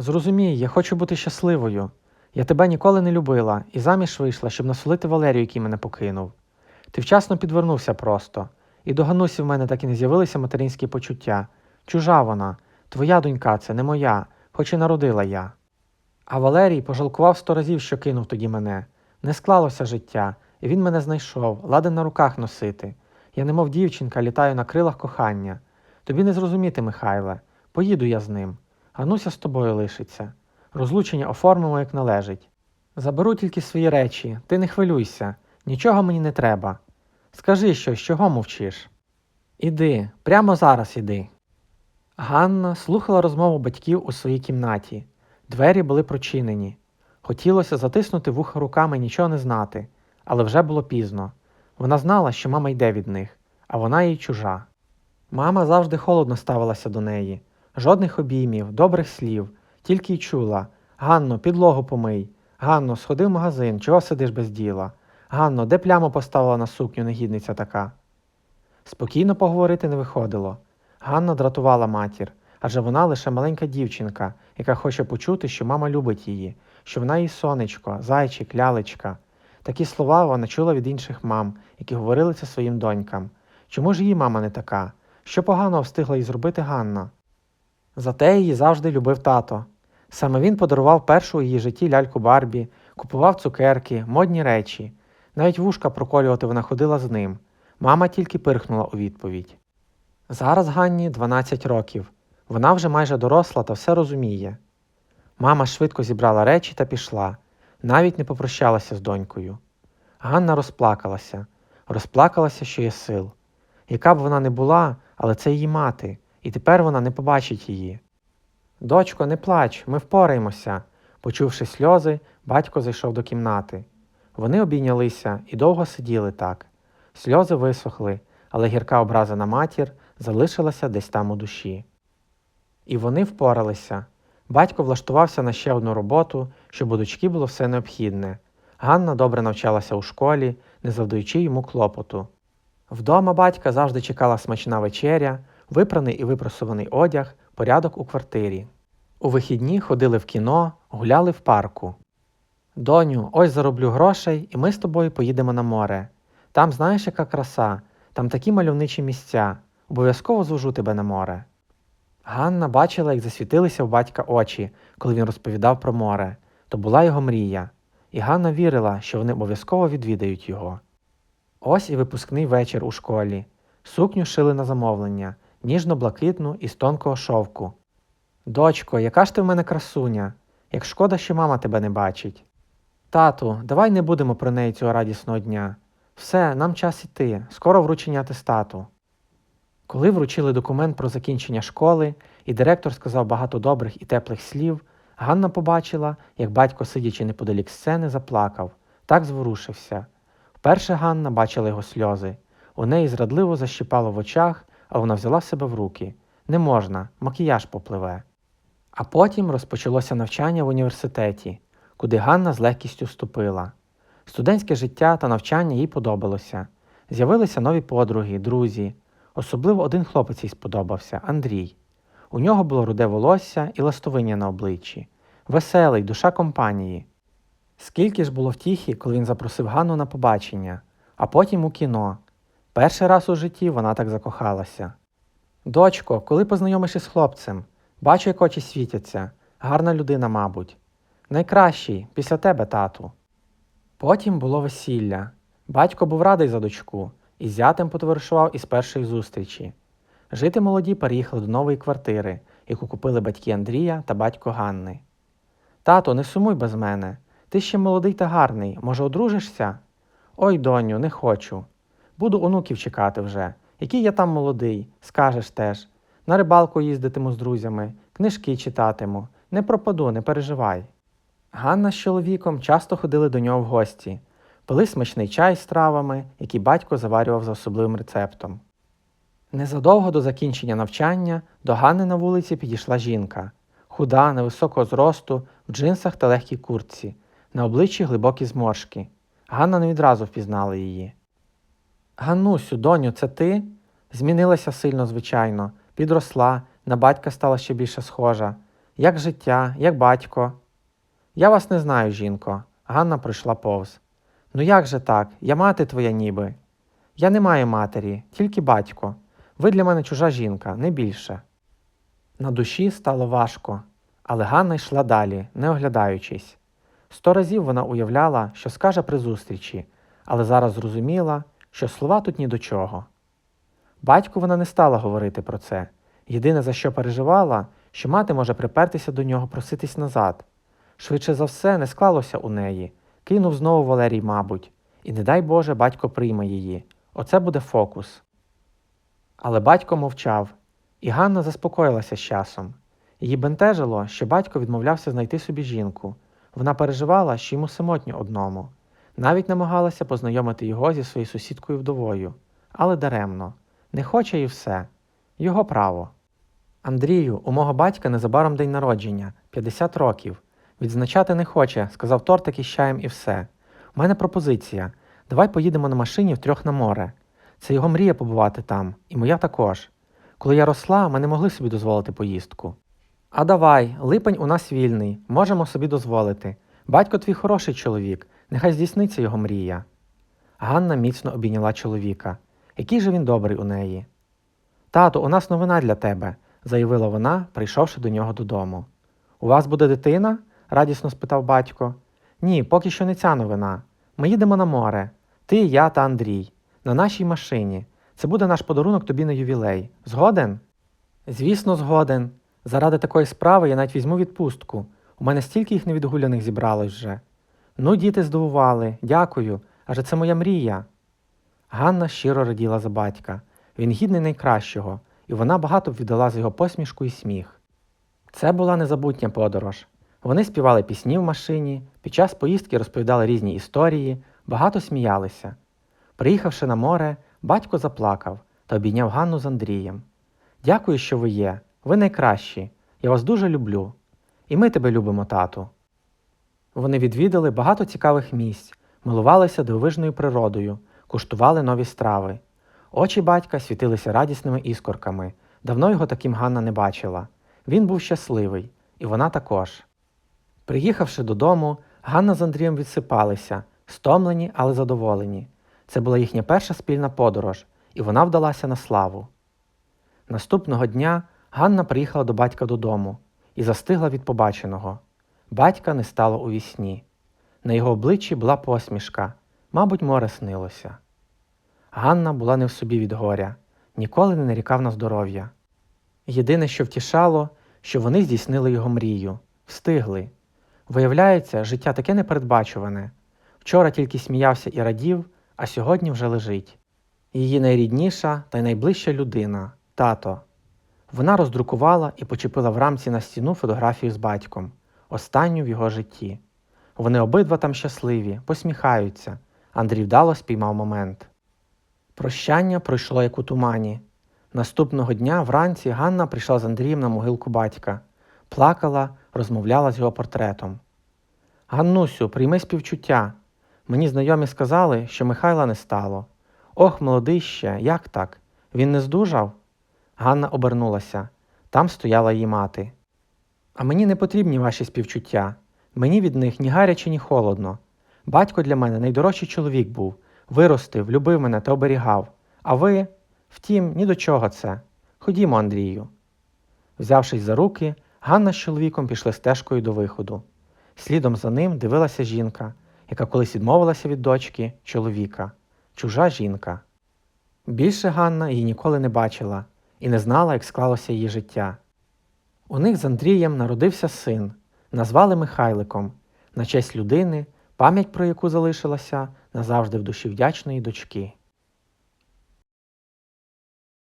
Зрозумій, я хочу бути щасливою. Я тебе ніколи не любила і заміж вийшла, щоб насолити Валерію, який мене покинув. Ти вчасно підвернувся просто, і до Ганусі в мене так і не з'явилися материнські почуття. Чужа вона, твоя донька це не моя, хоч і народила я. А Валерій пожалкував сто разів, що кинув тоді мене. Не склалося життя, і він мене знайшов, ладен на руках носити. Я, немов дівчинка, літаю на крилах кохання. Тобі не зрозуміти, Михайле, поїду я з ним. Гануся з тобою лишиться. Розлучення оформимо, як належить. Заберу тільки свої речі, ти не хвилюйся, нічого мені не треба. Скажи щось, чого мовчиш? Іди, прямо зараз іди. Ганна слухала розмову батьків у своїй кімнаті. Двері були прочинені. Хотілося затиснути вуха руками нічого не знати, але вже було пізно. Вона знала, що мама йде від них, а вона їй чужа. Мама завжди холодно ставилася до неї. Жодних обіймів, добрих слів, тільки й чула Ганно, підлогу помий. Ганно, сходи в магазин, чого сидиш без діла? Ганно, де пляму поставила на сукню негідниця така? Спокійно поговорити не виходило. Ганна дратувала матір, адже вона лише маленька дівчинка, яка хоче почути, що мама любить її, що вона її сонечко, зайчик, лялечка. Такі слова вона чула від інших мам, які говорили це своїм донькам. Чому ж її мама не така? Що поганого встигла їй зробити Ганна? Зате її завжди любив тато. Саме він подарував першу у її житті ляльку Барбі, купував цукерки, модні речі. Навіть вушка проколювати вона ходила з ним. Мама тільки пирхнула у відповідь. Зараз Ганні 12 років. Вона вже майже доросла та все розуміє. Мама швидко зібрала речі та пішла, навіть не попрощалася з донькою. Ганна розплакалася, розплакалася, що є сил. Яка б вона не була, але це її мати, і тепер вона не побачить її. Дочко, не плач, ми впораємося. Почувши сльози, батько зайшов до кімнати. Вони обійнялися і довго сиділи так. Сльози висохли, але гірка образа на матір залишилася десь там у душі. І вони впоралися. Батько влаштувався на ще одну роботу, щоб у дочки було все необхідне. Ганна добре навчалася у школі, не завдаючи йому клопоту. Вдома батька завжди чекала смачна вечеря, випраний і випросуваний одяг, порядок у квартирі. У вихідні ходили в кіно, гуляли в парку. Доню, ось зароблю грошей, і ми з тобою поїдемо на море. Там знаєш, яка краса, там такі мальовничі місця. Обов'язково звожу тебе на море. Ганна бачила, як засвітилися у батька очі, коли він розповідав про море. То була його мрія, і Ганна вірила, що вони обов'язково відвідають його. Ось і випускний вечір у школі. Сукню шили на замовлення, ніжно-блакитну із тонкого шовку. Дочко, яка ж ти в мене красуня, як шкода, що мама тебе не бачить. Тату, давай не будемо про неї цього радісного дня. Все, нам час іти, скоро вручення атестату. Коли вручили документ про закінчення школи, і директор сказав багато добрих і теплих слів, Ганна побачила, як батько, сидячи неподалік сцени, заплакав, так зворушився. Вперше Ганна бачила його сльози. У неї зрадливо защипало в очах, а вона взяла себе в руки. Не можна, макіяж попливе. А потім розпочалося навчання в університеті, куди Ганна з легкістю вступила. Студентське життя та навчання їй подобалося. З'явилися нові подруги, друзі. Особливо один хлопець їй сподобався Андрій. У нього було руде волосся і ластовиння на обличчі, веселий, душа компанії. Скільки ж було втіхи, коли він запросив Ганну на побачення, а потім у кіно. Перший раз у житті вона так закохалася. Дочко, коли познайомиш із хлопцем, бачу, як очі світяться, гарна людина, мабуть. Найкращий після тебе, тату. Потім було весілля. Батько був радий за дочку і з зятем потоваришував із першої зустрічі. Жити молоді переїхали до нової квартири, яку купили батьки Андрія та батько Ганни. Тато, не сумуй без мене. Ти ще молодий та гарний, може, одружишся? Ой, доню, не хочу. Буду онуків чекати вже. Який я там молодий, скажеш теж. На рибалку їздитиму з друзями, книжки читатиму. Не пропаду, не переживай. Ганна з чоловіком часто ходили до нього в гості, пили смачний чай з травами, який батько заварював за особливим рецептом. Незадовго до закінчення навчання до Ганни на вулиці підійшла жінка, худа, невисокого зросту, в джинсах та легкій куртці, на обличчі глибокі зморшки. Ганна не відразу впізнала її. Ганнусю, доню, це ти? Змінилася сильно, звичайно, підросла, на батька стала ще більше схожа. Як життя, як батько? Я вас не знаю, жінко. Ганна пройшла повз. Ну як же так? Я мати твоя ніби. Я не маю матері, тільки батько. Ви для мене чужа жінка, не більше. На душі стало важко, але Ганна йшла далі, не оглядаючись. Сто разів вона уявляла, що скаже при зустрічі, але зараз зрозуміла, що слова тут ні до чого. Батьку вона не стала говорити про це. Єдине, за що переживала, що мати може припертися до нього проситись назад. Швидше за все, не склалося у неї. Кинув знову Валерій, мабуть, і не дай Боже, батько прийме її. Оце буде фокус. Але батько мовчав, і Ганна заспокоїлася з часом. Її бентежило, що батько відмовлявся знайти собі жінку. Вона переживала, що йому самотньо одному. Навіть намагалася познайомити його зі своєю сусідкою вдовою, але даремно. Не хоче і все. Його право. Андрію, у мого батька незабаром день народження 50 років. Відзначати не хоче, сказав тортик із чаєм і все. У мене пропозиція. Давай поїдемо на машині втрьох на море. Це його мрія побувати там, і моя також. Коли я росла, ми не могли собі дозволити поїздку. А давай, липень у нас вільний, можемо собі дозволити. Батько твій хороший чоловік, нехай здійсниться його мрія. Ганна міцно обійняла чоловіка. Який же він добрий у неї. Тато, у нас новина для тебе, заявила вона, прийшовши до нього додому. У вас буде дитина? радісно спитав батько. Ні, поки що не ця новина. Ми їдемо на море. Ти, я та Андрій. На нашій машині. Це буде наш подарунок тобі на ювілей. Згоден? Звісно, згоден. Заради такої справи я навіть візьму відпустку. У мене стільки їх невідгуляних зібралось вже. Ну, діти здивували, дякую, адже це моя мрія. Ганна щиро раділа за батька. Він гідний найкращого, і вона багато б віддала за його посмішку і сміх. Це була незабутня подорож. Вони співали пісні в машині, під час поїздки розповідали різні історії, багато сміялися. Приїхавши на море, батько заплакав та обійняв Ганну з Андрієм. Дякую, що ви є. Ви найкращі. Я вас дуже люблю. І ми тебе любимо, тату. Вони відвідали багато цікавих місць, милувалися дивовижною природою, куштували нові страви. Очі батька світилися радісними іскорками. Давно його таким Ганна не бачила. Він був щасливий, і вона також. Приїхавши додому, Ганна з Андрієм відсипалися, стомлені, але задоволені. Це була їхня перша спільна подорож, і вона вдалася на славу. Наступного дня Ганна приїхала до батька додому і застигла від побаченого. Батька не стало у вісні. На його обличчі була посмішка, мабуть, море снилося. Ганна була не в собі від горя, ніколи не нарікав на здоров'я. Єдине, що втішало, що вони здійснили його мрію, встигли. Виявляється, життя таке непередбачуване. Вчора тільки сміявся і радів, а сьогодні вже лежить. Її найрідніша та й найближча людина тато. Вона роздрукувала і почепила в рамці на стіну фотографію з батьком, останню в його житті. Вони обидва там щасливі, посміхаються. Андрій вдало спіймав момент. Прощання пройшло як у тумані. Наступного дня вранці Ганна прийшла з Андрієм на могилку батька, плакала, розмовляла з його портретом. Ганнусю, прийми співчуття. Мені знайомі сказали, що Михайла не стало. Ох, молодий ще, як так? Він не здужав? Ганна обернулася. Там стояла її мати. А мені не потрібні ваші співчуття. Мені від них ні гаряче, ні холодно. Батько для мене найдорожчий чоловік був, виростив, любив мене та оберігав. А ви, втім, ні до чого це. Ходімо, Андрію. Взявшись за руки, Ганна з чоловіком пішли стежкою до виходу. Слідом за ним дивилася жінка, яка колись відмовилася від дочки, чоловіка, чужа жінка. Більше Ганна її ніколи не бачила і не знала, як склалося її життя. У них з Андрієм народився син, назвали Михайликом, на честь людини, пам'ять про яку залишилася назавжди в душі вдячної дочки.